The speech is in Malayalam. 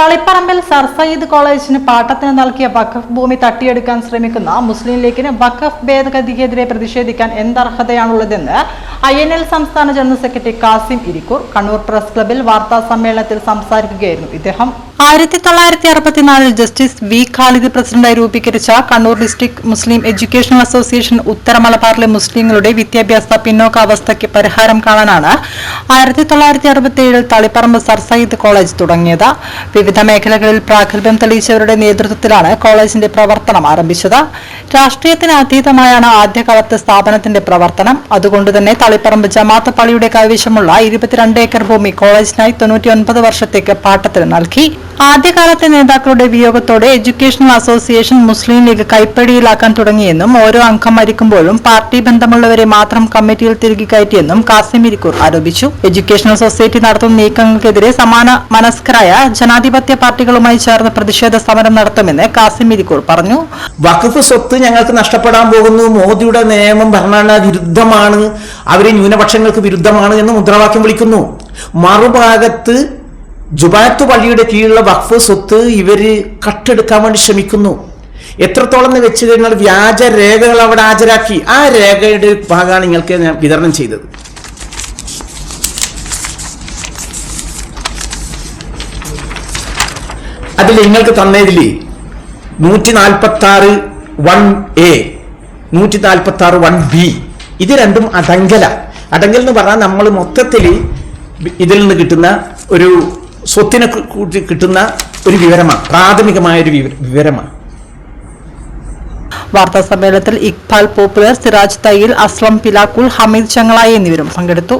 തളിപ്പറമ്പിൽ സർ സയ്യിദ് കോളേജിന് പാട്ടത്തിന് നൽകിയ വഖഫ് ഭൂമി തട്ടിയെടുക്കാൻ ശ്രമിക്കുന്ന മുസ്ലിം ലീഗിന് വഖഫ് ഭേദഗതിക്കെതിരെ പ്രതിഷേധിക്കാൻ എന്തർഹതയാണുള്ളതെന്ന് ഐ എൻ എൽ സംസ്ഥാന general secretary Kasim Irikkur Kannur press ക്ലബിൽ വാർത്താ സമ്മേളനത്തിൽ സംസാരിക്കുകയായിരുന്നു ഇദ്ദേഹം. ആയിരത്തി തൊള്ളായിരത്തി അറുപത്തിനാലിൽ ജസ്റ്റിസ് വി ഖാലിദ് പ്രസിഡന്റായി രൂപീകരിച്ച Kannur district Muslim educational association ഉത്തര മലബാറിലെ മുസ്ലിങ്ങളുടെ വിദ്യാഭ്യാസ പിന്നോക്കാവസ്ഥയ്ക്ക് പരിഹാരം കാണാനാണ് ആയിരത്തി തൊള്ളായിരത്തി അറുപത്തി ഏഴിൽ തളിപ്പറമ്പ് സർ സയ്യിദ് കോളേജ് തുടങ്ങിയത്. വിവിധ മേഖലകളിൽ പ്രാഗൽഭ്യം തെളിയിച്ചവരുടെ നേതൃത്വത്തിലാണ് കോളേജിന്റെ പ്രവർത്തനം ആരംഭിച്ചത്. രാഷ്ട്രീയത്തിന് അതീതമായാണ് ആദ്യകാലത്ത് സ്ഥാപനത്തിന്റെ പ്രവർത്തനം. അതുകൊണ്ടുതന്നെ തളിപ്പറമ്പ് ജമാഅത്ത് കൈവശമുള്ള ഇരുപത്തിരണ്ട് ഏക്കർ ഭൂമി കോളേജിനായി തൊണ്ണൂറ്റിയൊൻപത് വർഷത്തേക്ക് പാട്ടത്തിന് നൽകി. ആദ്യകാലത്തെ നേതാക്കളുടെ വിയോഗത്തോടെ എഡ്യൂക്കേഷണൽ അസോസിയേഷൻ മുസ്ലിം ലീഗ് കൈപ്പടിയിലാക്കാൻ തുടങ്ങിയെന്നും ഓരോ അംഗം മരിക്കുമ്പോഴും പാർട്ടി ബന്ധമുള്ളവരെ മാത്രം കമ്മിറ്റിയിൽ തിരികെ കയറ്റിയെന്നും കാസിം ഇരിക്കൂർ ആരോപിച്ചു. എഡ്യൂക്കേഷണൽ സൊസൈറ്റി നടത്തുന്ന നീക്കങ്ങൾക്കെതിരെ സമാന മനസ്കരായ ജനാധിപത്യ പാർട്ടികളുമായി ചേർന്ന് പ്രതിഷേധ സമരം നടത്തുമെന്ന് കാസിം ഇരിക്കൂർ പറഞ്ഞു. വഖഫ് സ്വത്ത് ഞങ്ങൾക്ക് നഷ്ടപ്പെടാൻ പോകുന്നു. മോദിയുടെ നിയമം ഭരണഘടനാ വിരുദ്ധമാണ്. അവരെ ന്യൂനപക്ഷങ്ങൾക്ക് വിരുദ്ധമാണ് എന്ന് മുദ്രാവാക്യം വിളിക്കുന്നു. മറുഭാഗത്ത് ജുബാത്ത് പള്ളിയുടെ കീഴിലുള്ള വഖഫ് സ്വത്ത് ഇവർ കട്ടെടുക്കാൻ വേണ്ടി ശ്രമിക്കുന്നു. എത്രത്തോളം എന്ന് വെച്ച് കഴിഞ്ഞാൽ വ്യാജ രേഖകൾ അവിടെ ഹാജരാക്കി. ആ രേഖയുടെ ഭാഗമാണ് നിങ്ങൾക്ക് ഞാൻ വിതരണം ചെയ്തത്. അതിൽ നിങ്ങൾക്ക് തന്നതില്ലേ നൂറ്റി നാൽപ്പത്തി ആറ് വൺ എ നൂറ്റി നാൽപ്പത്തി ആറ് വൺ ബി. ഇത് രണ്ടും അടങ്കല. അടങ്കൽ എന്ന് പറഞ്ഞാൽ നമ്മൾ മൊത്തത്തിൽ ഇതിൽ നിന്ന് കിട്ടുന്ന ഒരു സ്വത്തിനെ കുറിച്ച് കൂട്ടി കിട്ടുന്ന ഒരു വിവരമാണ്. പ്രാഥമികമായ ഒരു വിവരമാണ്. വാർത്താ സമ്മേളനത്തിൽ ഇക്ബാൽ പോപ്പുലർ സിറാജ് തയ്യിൽ അസ്ലം പിലാക്കുൽ ഹമീദ് ചങ്ങളായി എന്നിവരും പങ്കെടുത്തു.